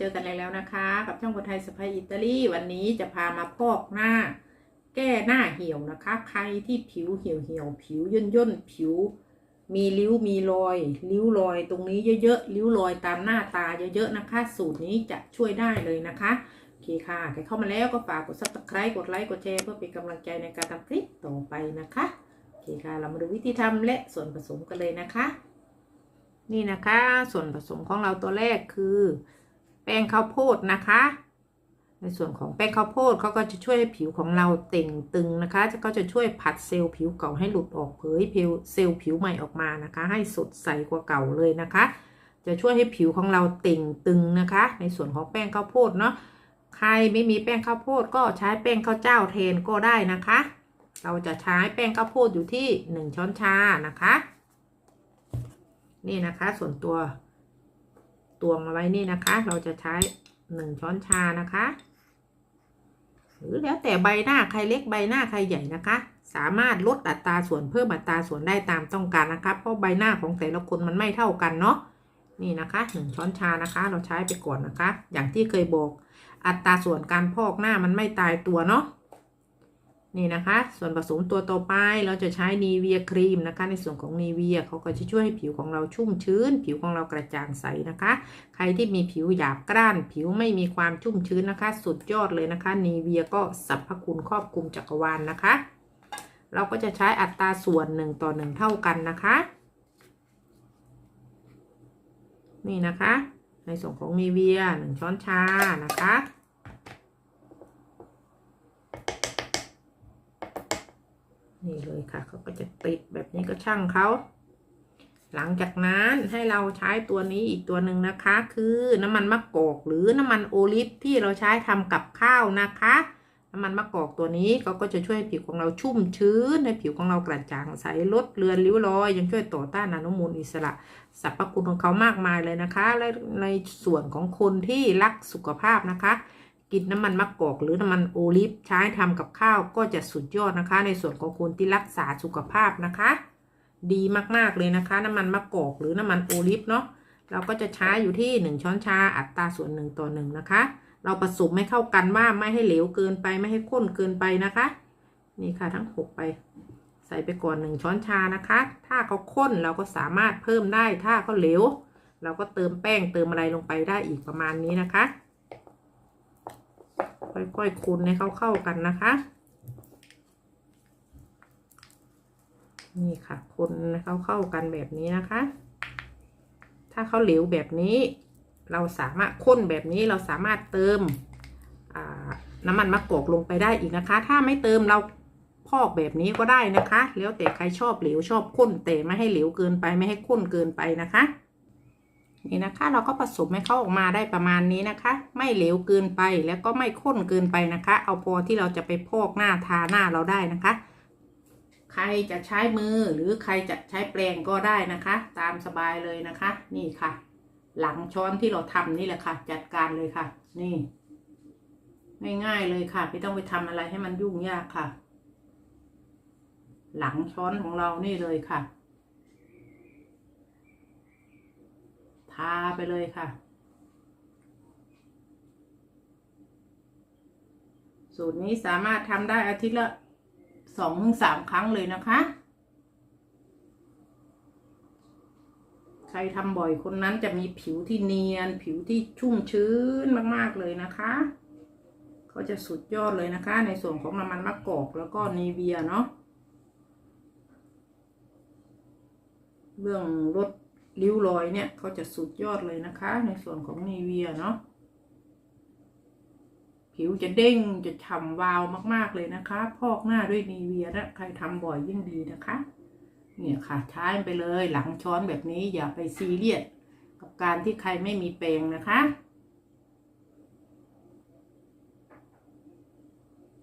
พื่อนๆมาเจอกันแล้วนะคะ กับช่องคนไทยสไปอิตาลีวันนี้จะพามาพอกหน้า แก้หน้าเหี่ยวนะคะ ใครที่ผิวเหี่ยวเหี่ยวผิวย่นย่นผิว มีริ้วมีรอยริ้วรอยตรงนี้เยอะๆริ้วรอยตามหน้าตาเยอะๆนะคะ สูตรนี้จะช่วยได้เลยนะคะโอเคค่ะใครเข้ามาแล้วก็ฝากกด subscribe กดไลค์กดแชร์เพื่อเป็นกำลังใจในการทำคลิปต่อไปนะคะโอเคค่ะ เรามาดูวิธีทำและส่วนผสมกันเลยนะคะนี่นะคะ ส่วนผสมของเราตัวแรกคือ แป้งข้าวโพดนะคะ ในส่วนของแป้งข้าวโพดเขาก็จะช่วยให้ผิวของเราเต่งตึงนะคะจะก็จะช่วยผัดเซลล์ผิวเก่าให้หลุดออกเผยผิวเซลล์ผิวใหม่ออกมานะคะ ให้สดใสกว่าเก่าเลยนะคะ จะช่วยให้ผิวของเราเต่งตึงนะคะ ในส่วนของแป้งข้าวโพดเนาะใครไม่มีแป้งข้าวโพดก็ใช้แป้งข้าวเจ้าแทนก็ได้นะคะ เราจะใช้แป้งข้าวโพดอยู่ที่หนึ่งช้อนชานะคะ นี่นะคะส่วนตัว ตวงเอาไว้นี่นะคะ เราจะใช้หนึ่งช้อนชานะคะ หรือแล้วแต่ใบหน้าใครเล็กใบหน้าใครใหญ่นะคะ สามารถลดอัตราส่วนเพิ่มอัตราส่วนได้ตามต้องการนะคะเพราะใบหน้าของแต่ละคนมันไม่เท่ากันเนาะนี่นะคะหนึ่งช้อนชานะคะ เราใช้ไปก่อนนะคะ อย่างที่เคยบอก อัตราส่วนการพอกหน้ามันไม่ตายตัวเนาะ นี่นะคะ ส่วนผสมตัวต่อไปเราจะใช้นีเวียครีมนะคะ ในส่วนของนีเวียเขาก็จะช่วยให้ผิวของเราชุ่มชื้น ผิวของเรากระจ่างใสนะคะ ใครที่มีผิวหยาบกร้าน ผิวไม่มีความชุ่มชื้นนะคะ สุดยอดเลยนะคะนีเวียก็สรรพคุณครอบคลุมจักรวาลนนะคะ เราก็จะใช้อัตราส่วนหนึ่งต่อหนึ่งเท่ากันนะคะ นี่นะคะ ในส่วนของนีเวียหนึ่งช้อนชานะคะ นี่เลยค่ะเขาก็จะติดแบบนี้ก็ช่างเขาหลังจากนั้นให้เราใช้ตัวนี้อีกตัวหนึ่งนะคะ คือน้ำมันมะกอกหรือน้ำมันโอลิฟที่เราใช้ทำกับข้าวนะคะ น้ำมันมะกอกตัวนี้เขาก็จะช่วยผิวของเราชุ่มชื้นให้ผิวของเรากระจ่างใสลดเลือนริ้วรอย ยังช่วยต่อต้านอนุมูลอิสระสรรพคุณของเขามากมายเลยนะคะ และในส่วนของคนที่รักสุขภาพนะคะ กินน้ำมันมะกอกหรือน้ำมันโอลิฟใช้ทำกับข้าวก็จะสุดยอดนะคะ ในส่วนของคนที่รักษาสุขภาพนะคะ ดีมากๆเลยนะคะ น้ำมันมะกอกหรือน้ำมันโอลิฟเนาะเราก็จะใช้อยู่ที่ 1 ช้อนชาอัตราส่วน1ต่อ1นะคะ เราผสมให้เข้ากันว่าไม่ให้เหลวเกินไปไม่ให้ข้นเกินไปนะคะ นี่ค่ะทั้งหกไป ใส่ไปก่อน 1 ช้อนชานะคะ ถ้าเขาข้นเราก็สามารถเพิ่มได้ถ้าเขาเหลว เราก็เติมแป้งเติมอะไรลงไปได้อีกประมาณนี้นะคะ ค่อยๆคนให้เขาเข้ากันนะคะ นี่ค่ะ คนให้เขาเข้ากันแบบนี้นะคะ ถ้าเขาเหลวแบบนี้ เราสามารถข้นแบบนี้เราสามารถเติมน้ำมันมะกอกลงไปได้อีกนะคะ ถ้าไม่เติมเราพอกแบบนี้ก็ได้นะคะ แล้วแต่ใครชอบเหลวชอบข้นแต่ไม่ให้เหลวเกินไปไม่ให้ข้นเกินไปนะคะ นี่นะคะ เราก็ผสมให้เขาออกมาได้ประมาณนี้นะคะ ไม่เหลวเกินไปแล้วก็ไม่ข้นเกินไปนะคะ เอาพอที่เราจะไปพอกหน้าทาหน้าเราได้นะคะ ใครจะใช้มือหรือใครจะใช้แปรงก็ได้นะคะ ตามสบายเลยนะคะ นี่ค่ะ หลังช้อนที่เราทำนี่แหละค่ะ จัดการเลยค่ะ นี่ง่ายๆเลยค่ะ ไม่ต้องไปทำอะไรให้มันยุ่งยากค่ะ หลังช้อนของเรานี่เลยค่ะ ทาไปเลยค่ะ สูตรนี้สามารถทำได้อาทิตย์ละสองถึงสามครั้งเลยนะคะ ใครทำบ่อยคนนั้นจะมีผิวที่เนียน ผิวที่ชุ่มชื้นมาก ๆ เลยนะคะเขาจะสุดยอดเลยนะคะ ในส่วนของน้ำมันมะกอกแล้วก็นีเวียเนาะเรื่องลด ริ้วรอยเนี่ยเขาจะสุดยอดเลยนะคะ ในส่วนของนีเวียเนาะผิวจะเด้งจะฉ่ำวาวมากๆเลยนะคะ พอกหน้าด้วยนีเวียนะใครทำบ่อยยิ่งดีนะคะ เนี่ยค่ะใช้ไปเลยหลังช้อนแบบนี้อย่าไปซีเรียสกับการที่ใครไม่มีแปรงนะคะ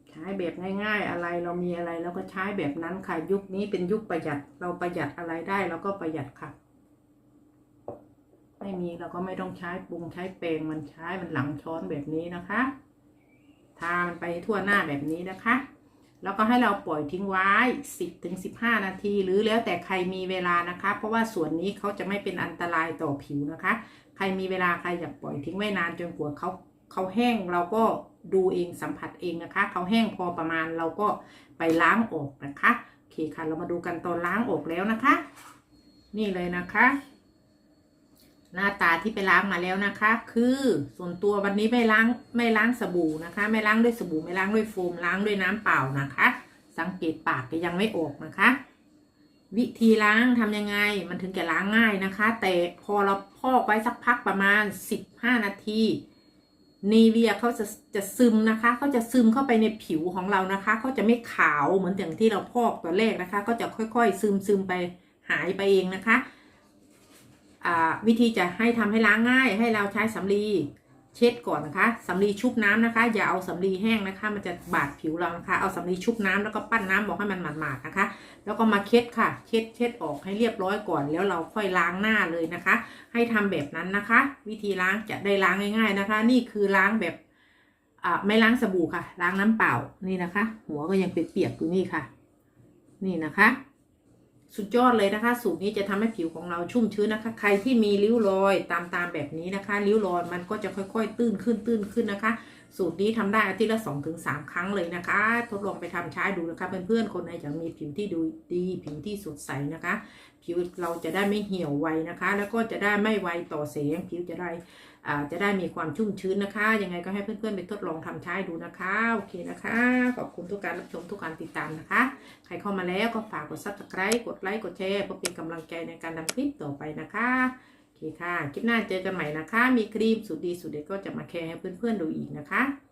ใช้แบบง่ายๆอะไรเรามีอะไรเราก็ใช้แบบนั้นค่ะยุคนี้เป็นยุคประหยัดเราประหยัดอะไรได้เราก็ประหยัดค่ะ ไม่มีเราก็ไม่ต้องใช้ปรุงใช้แปรงมันใช้มันหลังช้อนแบบนี้นะคะทามันไปทั่วหน้าแบบนี้นะคะ แล้วก็ให้เราปล่อยทิ้งไว้ 10ถึง15 นาที หรือแล้วแต่ใครมีเวลานะคะ เพราะว่าส่วนนี้เขาจะไม่เป็นอันตรายต่อผิวนะคะ ใครมีเวลาใครอยากปล่อยทิ้งไว้นานจนกว่าเขาเขาแห้งเราก็ดูเองสัมผัสเองนะคะ เขาแห้งพอประมาณเราก็ไปล้างออกนะคะโอเคค่ะ เรามาดูกันตอนล้างออกแล้วนะคะ นี่เลยนะคะ หน้าตาที่ไปล้างมาแล้วนะคะ คือส่วนตัววันนี้ไม่ล้างไม่ล้างสบู่นะคะ ไม่ล้างด้วยสบู่ไม่ล้างด้วยโฟมล้างด้วยน้ำเปล่านะคะ สังเกตปากก็ยังไม่ออกนะคะ วิธีล้างทำยังไงมันถึงจะล้างง่ายนะคะ แต่พอเราพอกไว้สักพักประมาณ 15 นาทีนีเวียเขาจะจะซึมนะคะเขาจะซึมเข้าไปในผิวของเรานะคะเขาจะไม่ขาวเหมือนอย่างที่เราพอกตัวแรกนะคะ ก็จะค่อยๆ ซึมซึมไปหายไปเองนะคะ วิธีจะให้ทำให้ล้างง่าย ให้เราใช้สำลีเช็ดก่อนนะคะสำลีชุบน้ำนะคะ อย่าเอาสำลีแห้งนะคะ มันจะบาดผิวเรานะคะ เอาสำลีชุบน้ำแล้วก็ปั้นน้ำบอกให้มันหมาดๆนะคะ แล้วก็มาเช็ดค่ะ เช็ดเช็ดออกให้เรียบร้อยก่อน แล้วเราค่อยล้างหน้าเลยนะคะ ให้ทำแบบนั้นนะคะ วิธีล้างจะได้ล้างง่าย ๆนะคะ นี่คือล้างแบบไม่ล้างสบู่ค่ะ ล้างน้ำเปล่านี่นะคะ หัวก็ยังเปียกๆอยู่นี่ค่ะ นี่นะคะ สุดยอดเลยนะคะ สูตรนี้จะทำให้ผิวของเราชุ่มชื้นนะคะ ใครที่มีริ้วรอยตามตามแบบนี้นะคะ ริ้วรอยมันก็จะค่อยๆ ตื้นขึ้นตื้นขึ้นนะคะ สูตรนี้ทำได้อาทิตย์ละ2-3ถึงสครั้งเลยนะคะ ทดลองไปทำใช้ดูนะคะเพื่อนๆคนไหนอยากมีผิวที่ดูดีผิวที่สดใสนะคะ ผิวเราจะได้ไม่เหี่ยวไวนะคะ แล้วก็จะได้ไม่ไวต่อแสงผิวจะได้ จะได้มีความชุ่มชื้นนะคะ ยังไงก็ให้เพื่อนๆไปทดลองทำใช้ดูนะคะ โอเคนะคะ ขอบคุณทุกการรับชมทุกการติดตามนะคะ ใครเข้ามาแล้วก็ฝากกด subscribe กดไลค์กดแชร์เพื่อเป็นกำลังใจในการทำคลิปต่อไปนะคะโอเคค่ะ คลิปหน้าเจอกันใหม่นะคะ มีครีมสูตรดีสูตรเด็ดก็จะมาแชร์ให้เพื่อนๆดูอีกนะคะ